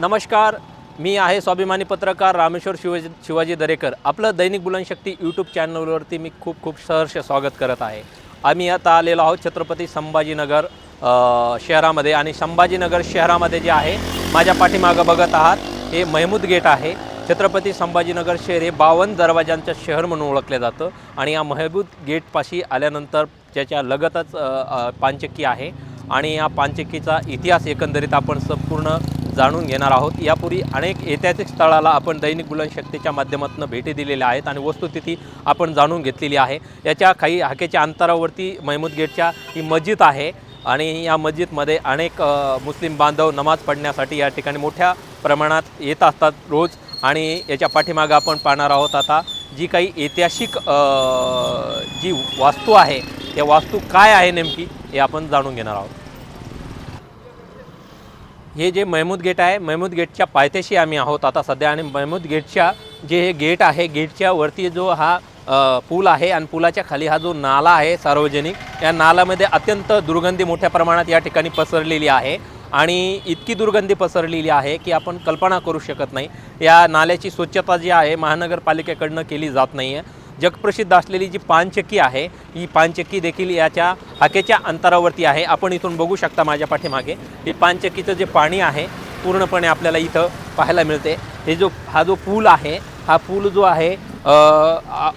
नमस्कार मी आहे स्वाभिमानी पत्रकार रामेश्वर शिवाजी शिवाजी दरेकर. आपलं दैनिक बुलनशक्ती यूट्यूब चॅनलवरती मी खूप खूप सहर्ष स्वागत करत आहे. आम्ही आता आलेलो आहोत छत्रपती संभाजीनगर शहरामध्ये आणि संभाजीनगर शहरामध्ये जे आहे माझ्या पाठीमागं बघत आहात हे महमूद गेट आहे. छत्रपती संभाजीनगर शहर हे बावन्न दरवाजांचं शहर म्हणून ओळखलं जातं आणि या महबूत गेटपाशी आल्यानंतर त्याच्या लगतच पानचक्की आहे आणि या पानचक्कीचा इतिहास एकंदरीत आपण संपूर्ण जाणून घेणार आहोत. यापूर्वी अनेक ऐतिहासिक स्थळाला आपण दैनिक बुलनशक्तीच्या माध्यमातून भेटी दिलेल्या आहेत आणि वस्तुस्थिती आपण जाणून घेतलेली आहे. याच्या काही हाकेच्या अंतरावरती महमूद गेटच्या ही मस्जिद आहे आणि या मस्जिदमध्ये अनेक मुस्लिम बांधव नमाज पडण्यासाठी या ठिकाणी मोठ्या प्रमाणात येत असतात रोज आणि याच्या पाठीमागं आपण पाहणार आहोत आता जी काही ऐतिहासिक जी वास्तू आहे त्या वास्तू काय आहे नेमकी हे आपण जाणून घेणार आहोत. हे जे महमूद गेट आहे महमूद गेटच्या पायथ्याशी आम्ही आहोत आता सध्या आणि महमूद गेटच्या जे हे गेट आहे गेटच्या वरती जो हा पूल आहे आणि पुलाच्या खाली हा जो नाला आहे सार्वजनिक या नाल्यामध्ये अत्यंत दुर्गंधी मोठ्या प्रमाणात या ठिकाणी पसरलेली आहे आणि इतकी दुर्गंधी पसरलेली आहे की आपण कल्पना करू शकत नाही. या नाल्याची स्वच्छता जी आहे महानगरपालिकेकडनं केली जात नाही आहे जगप्रसिद्ध असलेली जी पानचक्की आहे ही पानचक्की देखील याच्या हाकेच्या अंतरावरती आहे. आपण इथून बघू शकता माझ्या पाठीमागे. हे पानचक्कीचं जे पाणी आहे पूर्णपणे आपल्याला इथं पाहायला मिळते. हे जो हा जो पूल आहे हा पूल जो आहे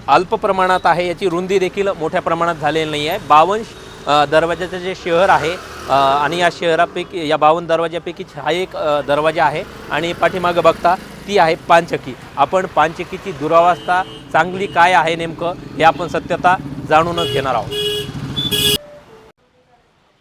अल्प प्रमाणात आहे याची रुंदी देखील मोठ्या प्रमाणात झालेली नाही आहे बावन्न दरवाज्याचं दरवाजाचं जे शहर आहे आणि या शहरापैकी या बावन्न दरवाजापैकी हा एक दरवाजा आहे. आणि पाठीमागं बघता ती आहे पानचक्की. आपण पानचक्कीची दुरावस्था चांगली काय आहे नेमकं हे आपण सत्यता जाणूनच घेणार आहोत.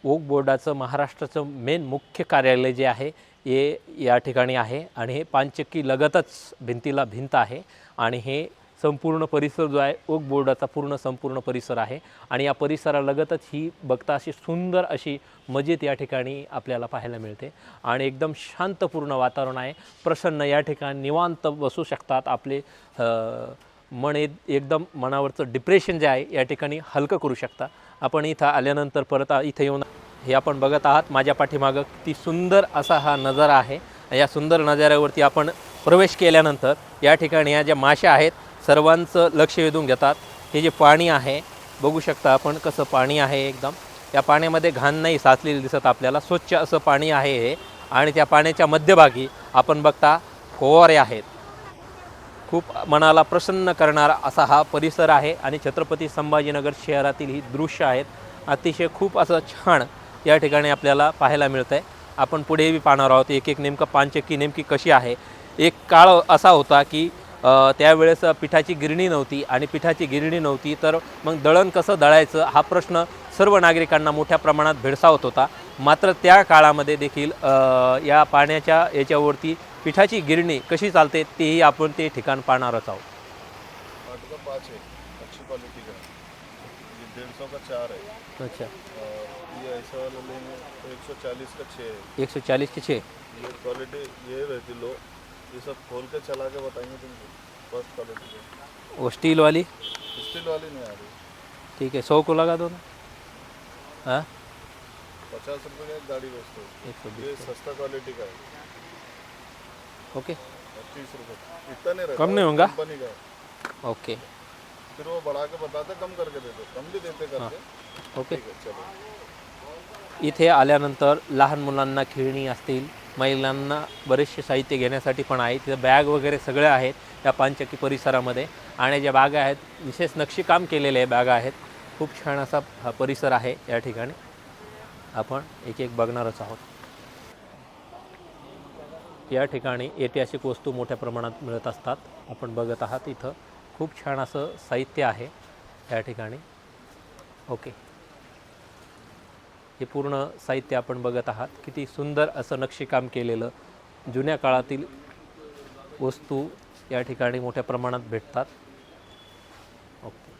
ओक बोर्डाचं महाराष्ट्राचं मेन मुख्य कार्यालय जे आहे हे या ठिकाणी आहे आणि हे पानचक्की लगतच भिंतीला भिंत आहे आणि हे संपूर्ण परिसर जो आहे ओक बोर्डाचा पूर्ण संपूर्ण परिसर आहे. आणि या परिसरालगतच ही बघता अशी सुंदर अशी मस्जिद या ठिकाणी आपल्याला पाहायला मिळते. आणि एकदम शांतपूर्ण वातावरण आहे. प्रसन्न या ठिकाणी निवांत बसू शकतात आपले मन एक एकदम मनावरचं डिप्रेशन जे आहे या ठिकाणी हलकं करू शकता. आपण इथं आल्यानंतर परत इथं येऊन हे आपण बघत आहात. माझ्या पाठीमागं किती सुंदर असा हा नजारा आहे. या सुंदर नजाऱ्यावरती आपण प्रवेश केल्यानंतर या ठिकाणी या ज्या माश्या आहेत सर्वांचं लक्ष वेधून घेतात. हे जे पाणी आहे बघू शकता आपण कसं पाणी आहे एकदम. या पाण्यामध्ये घाण नाही साचलेली दिसत आपल्याला. स्वच्छ असं पाणी आहे हे. आणि त्या पाण्याच्या मध्यभागी आपण बघता फवारे आहेत. खूप मनाला प्रसन्न करणारा असा हा परिसर आहे आणि छत्रपती संभाजीनगर शहरातील ही दृश्य आहेत. अतिशय खूप असं छान या ठिकाणी आपल्याला पाहायला मिळतं आहे आपण पुढेही पाहणार आहोत. एक एक नेमकं पानचक्की नेमकी कशी आहे. एक काळ असा होता की त्यावेळेस पिठाची गिरणी नव्हती आणि पिठाची गिरणी नव्हती तर मग दळण कसं दळायचं हा प्रश्न सर्व नागरिकांना मोठ्या प्रमाणात भेडसावत होता. मात्र त्या काळामध्ये देखील या पाण्याच्या याच्यावरती पिठाची गिरणी कशी चालते तेही आपण ते ठिकाण पाहणारच आहोत. है अच्छी एक सौ चालीस के छः ये क्वालिटी ये रहती लो. ये सब खोल के चला के बताएँगे तुमको फ़र्स्ट क्वालिटी का वो स्टील वाली? स्टील वाली नहीं आ रही। ठीक है सौ को लगा दो ना। हाँ? पचास रुपये का एक गाड़ी बेचते हो। एक सौ ये बीस सस्ता क्वालिटी का है। ओके। तीस रुपये इतना नहीं रहता। कम नहीं होगा? कंपनी का ओके। फिर वो बढ़ा के बताते कम करके देते कम भी देते करके। ओके। ठीक है चलो। इथे आल्यानंतर लहान मुलांना खेळणी असतील महिलांना बरेचसे साहित्य घेण्यासाठी पण आहे. तिथं बॅग वगैरे सगळे आहेत या पानचक्की परिसरामध्ये. आणि ज्या बागा आहेत विशेष नक्षीकाम केलेले आहे बागा आहेत. खूप छान असा हा परिसर आहे या ठिकाणी. आपण एक एक बघणारच आहोत. या ठिकाणी ऐतिहासिक वस्तू मोठ्या प्रमाणात मिळत असतात. आपण बघत आहात इथं खूप छान असं साहित्य आहे या ठिकाणी. ओके. हे पूर्ण साहित्य आपण बघत आहात. किती सुंदर असं नक्षीकाम केलेलं जुन्या काळातील वस्तू या ठिकाणी मोठ्या प्रमाणात भेटतात. ओके.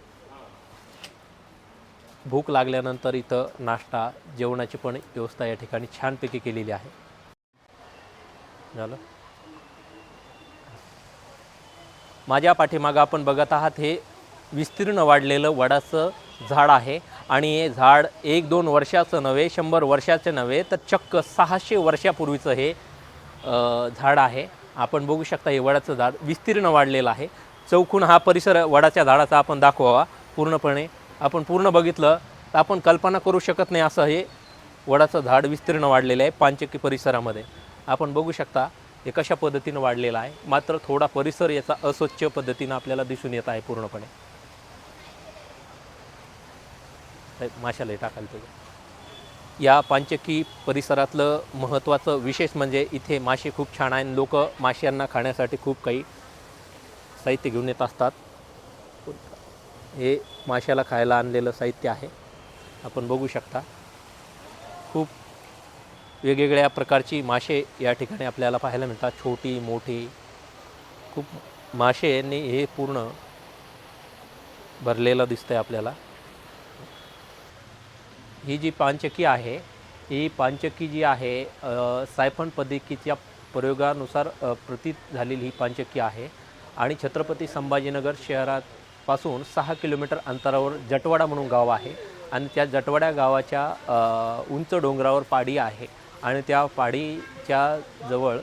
भूक लागल्यानंतर इथं नाश्ता जेवणाची पण व्यवस्था या ठिकाणी छानपैकी केलेली आहे. झालं? माझ्या पाठीमागं आपण बघत आहात हे विस्तीर्ण वाढलेलं वडाचं झाड आहे आणि हे झाड एक दोन वर्षाचं नव्हे शंभर वर्षाचं नव्हे तर चक्क सहाशे वर्षापूर्वीचं हे झाड आहे. आपण बघू शकता हे वडाचं झाड विस्तीर्ण वाढलेलं आहे. चौकून हा परिसर वडाच्या झाडाचा आपण दाखवावा पूर्णपणे. आपण पूर्ण बघितलं तर आपण कल्पना करू शकत नाही असं हे वडाचं झाड विस्तीर्ण वाढलेलं आहे पानचक्की परिसरामध्ये. आपण बघू शकता हे कशा पद्धतीनं वाढलेलं आहे. मात्र थोडा परिसर याचा अस्वच्छ पद्धतीनं आपल्याला दिसून येत आहे पूर्णपणे. माशालाही माशाला टाकायला पाहिजे. या पांचकी परिसरातलं महत्त्वाचं विशेष म्हणजे इथे मासे खूप छान आहे लोक माशांना खाण्यासाठी खूप काही साहित्य घेऊन येत असतात. हे माशाला खायला आणलेलं साहित्य आहे. आपण बघू शकता. खूप वेगवेगळ्या प्रकारची मासे या ठिकाणी आपल्याला पाहायला मिळतात. छोटी मोठी. खूप माशेने हे पूर्ण भरलेलं दिसतं आहे आपल्याला. ही जी पानचक्की आहे ही पानचक्की जी आहे सायफन पद्धतीच्या प्रयोगानुसार प्रतीत झालेली ही पानचक्की आहे. आणि छत्रपती संभाजीनगर शहरापासून सहा किलोमीटर अंतरावर जटवाडा म्हणून गाव आहे आणि त्या जटवाड्या गावाच्या उंच डोंगरावर पाडी आहे. आणि त्या पाडीच्या जवळ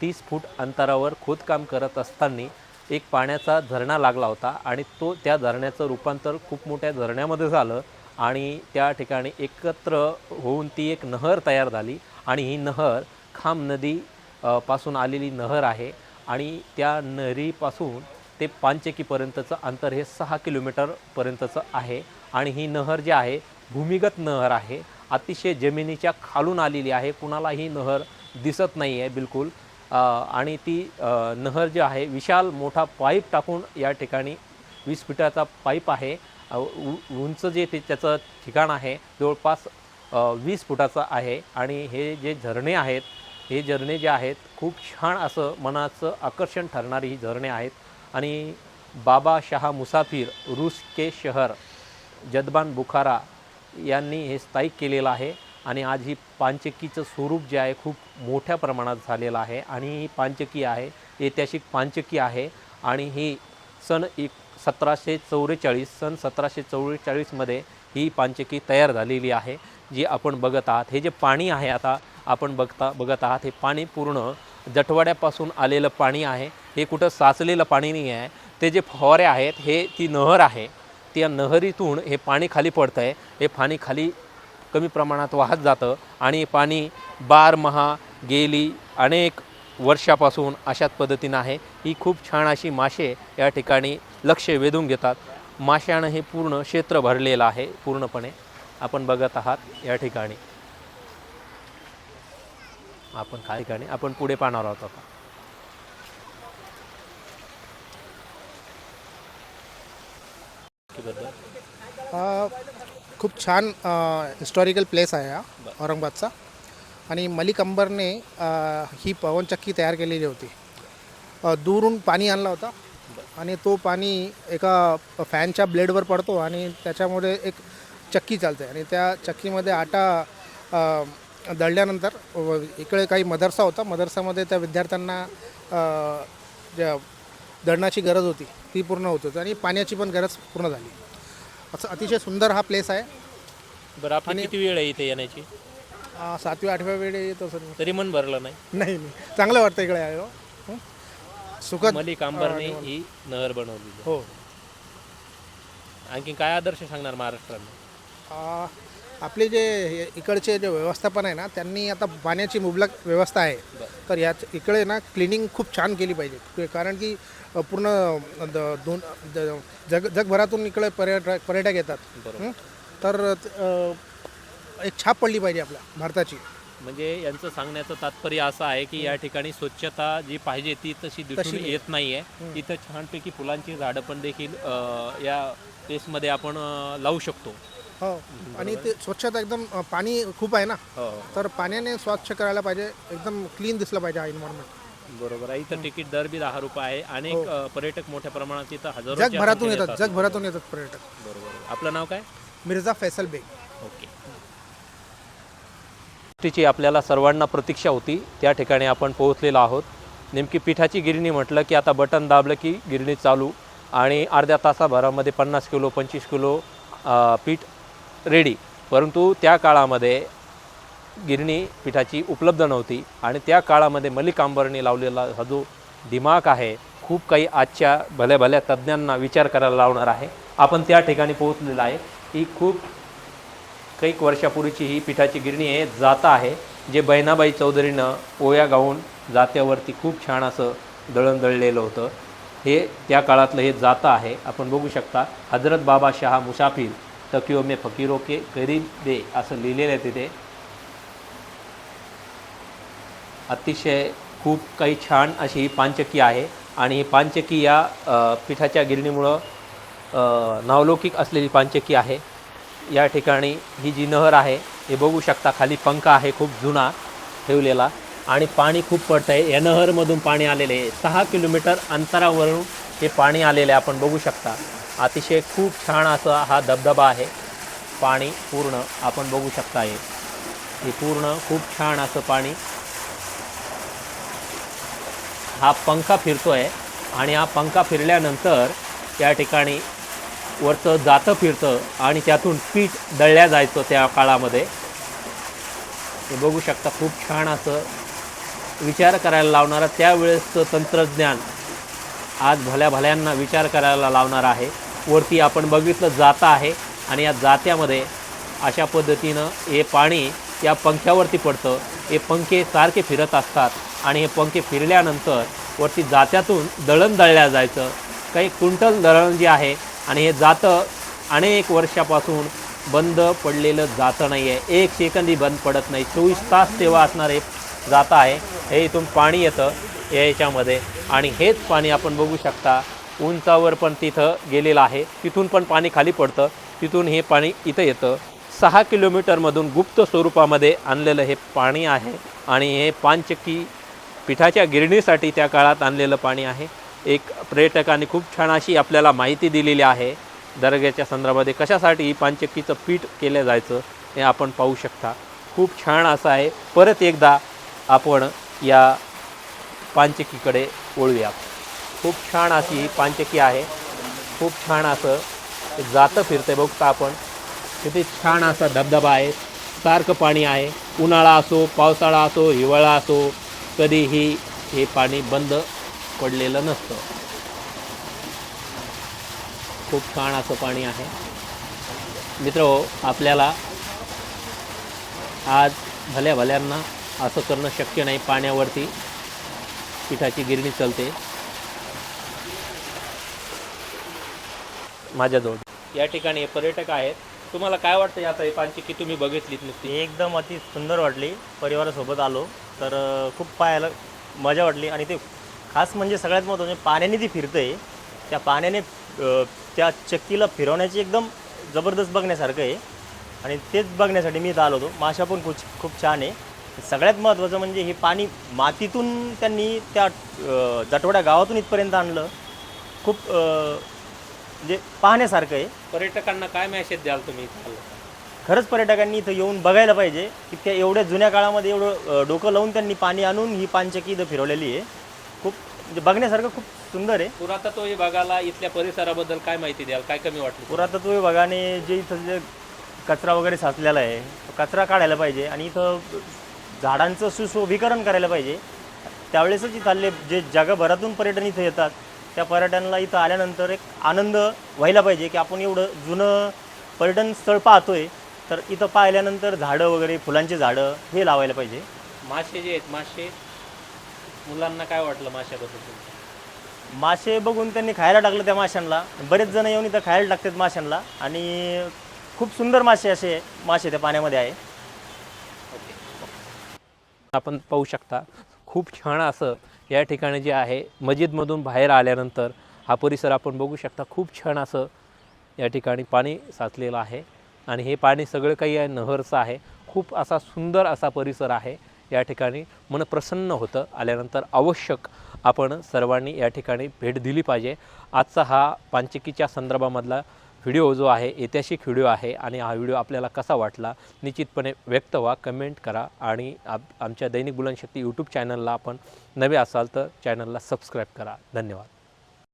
तीस फूट अंतरावर खोदकाम करत असताना एक पाण्याचा झरणा लागला होता आणि तो त्या झरण्याचं रूपांतर खूप मोठ्या झरण्यामध्ये झालं. आणि त्या ठिकाणी एकत्र होऊन ती एक नहर तयार झाली आणि ही नहर खाम नदी पासून आलेली नहर आहे आणि त्या नहरीपासून ते पानचेकीपर्यंतचं अंतर हे सहा किलोमीटरपर्यंतचं आहे आणि ही नहर जी आहे भूमिगत नहर आहे अतिशय जमिनीच्या खालून आलेली आहे कुणाला ही नहर दिसत नाही आहे बिलकुल. आणि ती नहर जी आहे विशाल मोठा पाईप टाकून या ठिकाणी वीस फुटाचा पाईप आहे उंच जे ते त्याचं ठिकाण आहे जवळपास वीस फुटाचं आहे आणि हे जे झरणे आहेत हे झरणे जे आहेत खूप छान असं मनाचं आकर्षण ठरणारी ही झरणे आहेत. आणि बाबा शहा मुसाफिर रूस के शहर जदबान बुखारा यांनी हे स्थायिक केलेलं आहे. आणि आज ही पांचकीचं स्वरूप जे आहे खूप मोठ्या प्रमाणात झालेलं आहे. आणि ही पांचकी आहे ऐतिहासिक पांचकी आहे. आणि ही सन एक सतराशे चौवेचाळीस सन सतराशे चौवेचाळीसमध्ये ही पानचक्की तयार झालेली आहे जी आपण बघत आहात. हे जे पाणी आहे आता आपण बघता बघत आहात हे पाणी पूर्ण जटवाड्यापासून आलेलं पाणी आहे. हे कुठं साचलेलं पाणी नाही आहे. ते जे फवारे आहेत हे ती नहर आहे. त्या नहरीतून हे पाणी खाली पडतं आहे हे पाणी खाली कमी प्रमाणात वाहत जातं आणि हे पाणी बारमहा गेली अनेक वर्षापासून अशाच पद्धतीनं आहे. ही खूप छान अशी मासे या ठिकाणी लक्ष वेधून घेतात. माशानं हे पूर्ण क्षेत्र भरलेलं आहे पूर्णपणे. आपण बघत आहात या ठिकाणी. आपण काय ठिकाणी आपण पुढे पाहणार आहोत आता. खूप छान हिस्टॉरिकल प्लेस आहे हा औरंगाबादचा. आणि मलिक अंबरने ही पवनचक्की तयार केलेली होती. दूरून पाणी आणला होता. आणि तो पाणी एका फॅनच्या ब्लेडवर पडतो आणि त्याच्यामुळे एक चक्की चालते. आणि त्या चक्कीमध्ये आटा दळल्यानंतर इकडे काही मदरसा होता. मदरसामध्ये त्या विद्यार्थ्यांना ज्या दळणाची गरज होती ती पूर्ण होत होती आणि पाण्याची पण गरज पूर्ण झाली. असं अतिशय सुंदर हा प्लेस आहे. बरं आपली किती वेळ आहे इथे येण्याची? सातव्या आठव्या वेळी येतो सर. तरी मन भरलं नाही. नाही नाही. चांगलं वाटतं इकडे आहे हं? सुखद मलिक अंबरने ही नहर बनवली हो. आणखी काय आदर्श सांगणार महाराष्ट्राला आपले जे हे इकडचे जे व्यवस्थापन आहे ना त्यांनी आता पाण्याची मुबलक व्यवस्था आहे. तर यात इकडे ना क्लिनिंग खूप छान केली पाहिजे. कारण की अं, पूर्ण द- दोन द- जग जगभरातून इकडे पर्यटक पर्यटक येतात. हं? तर अं, एक छाप पडली पाहिजे आपल्या भारताची. म्हणजे यांचं सांगण्याचं तात्पर्य असं आहे की या ठिकाणी स्वच्छता जी पाहिजे ती तशी दिसून येत नाहीये. इथं छानपैकी फुलांची झाडं पण देखील या प्लेसमध्ये आपण लावू शकतो. हो. आणि ते स्वच्छता एकदम पाणी खूप आहे ना? हो. तर पाण्याने स्वच्छ करायला पाहिजे एकदम क्लीन दिसलं पाहिजे हा एन्व्हायरमेंट बरोबर आहे. इथं तिकीट दर बी दहा रुपये आहे. अनेक अं, पर्यटक मोठ्या प्रमाणात इथं हजारो जगभरातून येतात. जगभरातून येतात पर्यटक. बरोबर. आपलं नाव काय? मिर्झा फैसल बेग. गोष्टीची आपल्याला सर्वांना प्रतीक्षा होती त्या ठिकाणी आपण पोहोचलेलो आहोत. नेमकी पिठाची गिरणी म्हटलं की आता बटन दाबलं की गिरणी चालू आणि अर्ध्या तासाभरामध्ये पन्नास किलो पंचवीस किलो पीठ रेडी परंतु त्या काळामध्ये गिरणी पिठाची उपलब्ध नव्हती आणि त्या काळामध्ये मलिकांबरने लावलेला हा जो दिमाग आहे खूप काही आजच्या भल्या भल्या तज्ज्ञांना विचार करायला लावणार आहे. आपण त्या ठिकाणी पोहोचलेलं आहे. ही खूप कैक वर्षापूर्वीची ही पिठाची गिरणी आहे जाता आहे जे बहिणाबाई चौधरीनं पोया गाऊन जात्यावरती खूप छान असं दळण दळलेलं होतं. हे त्या काळातलं हे जातं आहे. आपण बघू शकता हजरत बाबा शहा मुसाफिर तकिओ मे फकीरो के करीब दे असं लिहिलेलं आहे तिथे. अतिशय खूप काही छान अशी ही पांचकी आहे आणि ही पांचकी या पिठाच्या गिरणीमुळं नावलौकिक असलेली पांचकी आहे. या ठिकाणी ही जी नहर आहे हे बघू शकता खाली पंखा आहे खूप जुना ठेवलेला. आणि पाणी खूप पडतं आहे या नहरमधून पाणी आलेले आहे. सहा किलोमीटर अंतरावरून हे पाणी आलेले आहे. आपण बघू शकता. अतिशय खूप छान असा हा धबधबा आहे. पाणी पूर्ण आपण बघू शकता हे. हे पूर्ण खूप छान असं पाणी. हा पंखा फिरतो आहे आणि हा पंखा फिरल्यानंतर या ठिकाणी वरचं जातं फिरतं आणि त्यातून पीठ दळल्या जायचं त्या काळामध्ये. हे बघू शकता खूप छान असं विचार करायला लावणारं त्यावेळेसचं तंत्रज्ञान आज भल्या भल्यांना विचार करायला लावणार आहे. वरती आपण बघितलं जातं आहे आणि या जात्यामध्ये अशा पद्धतीनं हे पाणी या पंख्यावरती पडतं. हे पंखे सारखे फिरत असतात आणि हे पंखे फिरल्यानंतर वरती जात्यातून दळण दळल्या जायचं. काही क्विंटल दळण जे आहे आणि हे जातं अनेक वर्षापासून बंद पडलेलं जातं नाही आहे एक सेकंदी बंद पडत नाही. चोवीस तास सेवा असणार जातं आहे. हे इथून पाणी येतं या याच्यामध्ये. आणि हेच पाणी आपण बघू शकता उंचावर पण तिथं गेलेलं आहे. तिथून पण पाणी खाली पडतं. तिथून हे पाणी इथं येतं. सहा किलोमीटरमधून गुप्त स्वरूपामध्ये आणलेलं हे पाणी आहे. आणि हे पानचक्की पिठाच्या गिरणीसाठी त्या काळात आणलेलं पाणी आहे. एक पर्यटकाने खूप छान अशी आपल्याला माहिती दिलेली आहे. दर्ग्याच्या संदर्भामध्ये कशासाठी ही पानचक्कीचं पीठ केलं जायचं हे आपण पाहू शकता. खूप छान असं आहे. परत एकदा आपण या पानचक्कीकडे वळूया. खूप छान अशी ही पानचक्की आहे. खूप छान असं जातं फिरतंय. बघता आपण. तिथे छान असा धबधबा आहे. सारखं पाणी आहे. उन्हाळा असो पावसाळा असो हिवाळा असो कधीही हे पाणी बंद पडलेलं नसतं. खूप छान असं पाणी आहे. मित्र हो, आपल्याला आज भल्या भल्यांना असं करणं शक्य नाही. पाण्यावरती पिठाची गिरणी चालते. माझ्याजवळ. या ठिकाणी पर्यटक आहेत. तुम्हाला काय वाटतं या हे की तुम्ही बघितलीत नुसती? एकदम अति सुंदर वाटली. परिवारासोबत आलो. तर खूप पाहायला मजा वाटली आणि ते खास म्हणजे सगळ्यात महत्त्वाचं म्हणजे पाण्याने ती फिरते त्या पाण्याने त्या चक्कीला फिरवण्याची एकदम जबरदस्त बघण्यासारखं आहे. आणि तेच बघण्यासाठी मी इथं आलो होतो. माशा पण खूप खूप छान आहे. सगळ्यात महत्त्वाचं म्हणजे हे पाणी मातीतून त्यांनी त्या जटवड्या गावातून इथपर्यंत आणलं. खूप म्हणजे पाहण्यासारखं आहे. पर्यटकांना काय मेसेज द्याल तुम्ही? खरंच पर्यटकांनी इथं येऊन बघायला पाहिजे की त्या एवढ्या जुन्या काळामध्ये एवढं डोकं लावून त्यांनी पाणी आणून ही पानचक्की इथं फिरवलेली आहे. म्हणजे बघण्यासारखं खूप सुंदर आहे. पुरातत्व विभागाला इथल्या परिसराबद्दल काय माहिती द्याल? काय कमी वाटलं? पुरातत्व विभागाने जे इथं जे कचरा वगैरे साचलेला आहे तो कचरा काढायला पाहिजे आणि इथं झाडांचं सुशोभीकरण करायला पाहिजे. त्यावेळेसच इथं आले जे जगभरातून पर्यटन इथं येतात त्या पर्यटनाला इथं आल्यानंतर एक आनंद व्हायला पाहिजे की आपण एवढं जुनं पर्यटन स्थळ पाहतोय तर इथं पाहिल्यानंतर झाडं वगैरे फुलांची झाडं हे लावायला पाहिजे. मासे जे आहेत मासे मुलांना काय वाटलं माशाबद्दल मासे बघून त्यांनी खायला टाकलं त्या माशांना. बरेच जण येऊन इथं खायला टाकतात माशांना. आणि खूप सुंदर मासे असे मासे त्या पाण्यामध्ये आहे. आपण पाहू शकता खूप छान असं या ठिकाणी जे आहे मस्जिदमधून बाहेर आल्यानंतर हा परिसर आपण बघू शकता खूप छान असं या ठिकाणी पाणी साचलेलं आहे. आणि हे पाणी सगळं काही आहे नहरचं आहे. खूप असा सुंदर असा परिसर आहे. या ठिकाणी मन प्रसन्न होतं. आल्यानंतर आवश्यक आपण सर्वांनी या ठिकाणी भेट दिली पाहिजे. आजचा हा पांचकीच्या संदर्भामधला व्हिडिओ जो आहे ऐतिहासिक व्हिडिओ आहे आणि हा व्हिडिओ आपल्याला कसा वाटला निश्चितपणे व्यक्त व्हा कमेंट करा आणि आप आमच्या दैनिक बुलनशक्ती यूट्यूब चॅनलला आपण नवे असाल तर चॅनलला सबस्क्राईब करा. धन्यवाद.